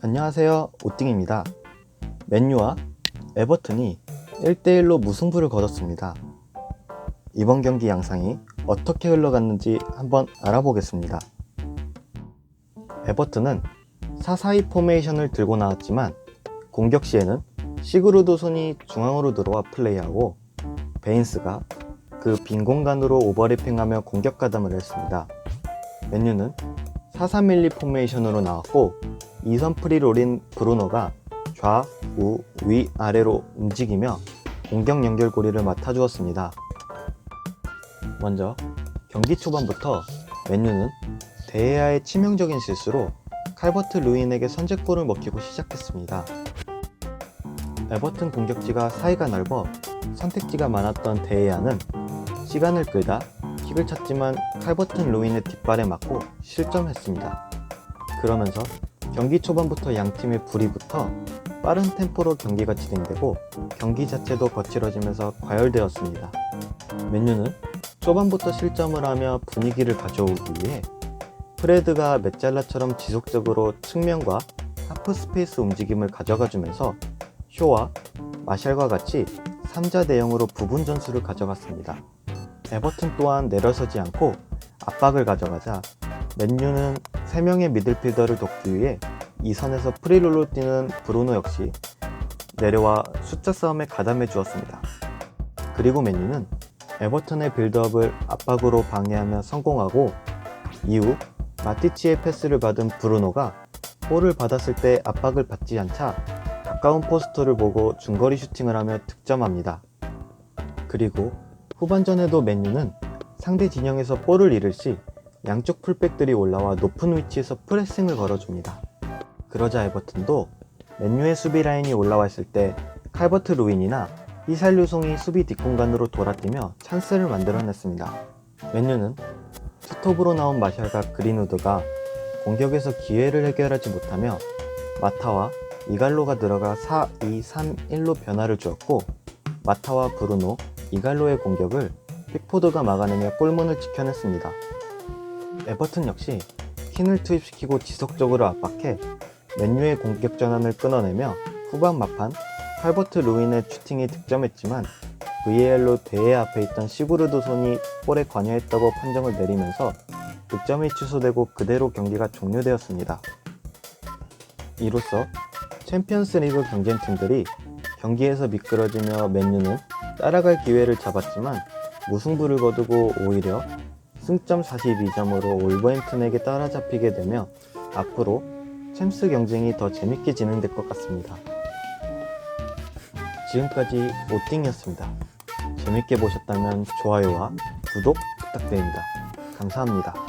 안녕하세요. 오띵입니다. 맨유와 에버튼이 1대1로 무승부를 거뒀습니다. 이번 경기 양상이 어떻게 흘러갔는지 한번 알아보겠습니다. 에버튼은 4-4-2 포메이션을 들고 나왔지만 공격 시에는 시그루드 손이 중앙으로 들어와 플레이하고 베인스가 그 빈 공간으로 오버래핑하며 공격 가담을 했습니다. 맨유는 4-3-1-2 포메이션으로 나왔고 이선 프리롤인 브루노가 좌, 우, 위, 아래로 움직이며 공격 연결고리를 맡아주었습니다. 먼저 경기 초반부터 맨유는 데에아의 치명적인 실수로 칼버트 루인에게 선제골을 먹히고 시작했습니다. 에버튼 공격지가 사이가 넓어 선택지가 많았던 데에아는 시간을 끌다 킥을 찾지만 칼버튼 루인의 뒷발에 맞고 실점했습니다. 그러면서 경기 초반부터 양 팀의 불이 붙어 빠른 템포로 경기가 진행되고 경기 자체도 거칠어지면서 과열되었습니다. 맨유는 초반부터 실점을 하며 분위기를 가져오기 위해 프레드가 메잘라처럼 지속적으로 측면과 하프 스페이스 움직임을 가져가 주면서 쇼와 마샬과 같이 3자 대형으로 부분 전술을 가져갔습니다. 에버튼 또한 내려서지 않고 압박을 가져가자 맨유는 3명의 미들필더를 돕기 위해 이 선에서 프리롤로 뛰는 브루노 역시 내려와 숫자 싸움에 가담해 주었습니다. 그리고 맨유는 에버턴의 빌드업을 압박으로 방해하며 성공하고 이후 마티치의 패스를 받은 브루노가 볼을 받았을 때 압박을 받지 않자 가까운 포스터를 보고 중거리 슈팅을 하며 득점합니다. 그리고 후반전에도 맨유는 상대 진영에서 볼을 잃을 시 양쪽 풀백들이 올라와 높은 위치에서 프레싱을 걸어줍니다. 그러자 에버튼도 맨유의 수비 라인이 올라왔을 때 칼버트 루인이나 히살류송이 수비 뒷공간으로 돌아뛰며 찬스를 만들어냈습니다. 맨유는 투톱으로 나온 마샬과 그린우드가 공격에서 기회를 해결하지 못하며 마타와 이갈로가 들어가 4-2-3-1로 변화를 주었고 마타와 브루노, 이갈로의 공격을 픽포드가 막아내며 골문을 지켜냈습니다. 에버튼 역시 킨을 투입시키고 지속적으로 압박해 맨유의 공격 전환을 끊어내며 후반 막판 칼버트 루인의 슈팅이 득점했지만 VAR로 대회 앞에 있던 시구르드 손이 볼에 관여했다고 판정을 내리면서 득점이 취소되고 그대로 경기가 종료되었습니다. 이로써 챔피언스 리그 경쟁팀들이 경기에서 미끄러지며 맨유는 따라갈 기회를 잡았지만 무승부를 거두고 오히려 승점 42점으로 올버햄튼에게 따라잡히게 되며 앞으로 챔스 경쟁이 더 재밌게 진행될 것 같습니다. 지금까지 오띵이었습니다. 재밌게 보셨다면 좋아요와 구독 부탁드립니다. 감사합니다.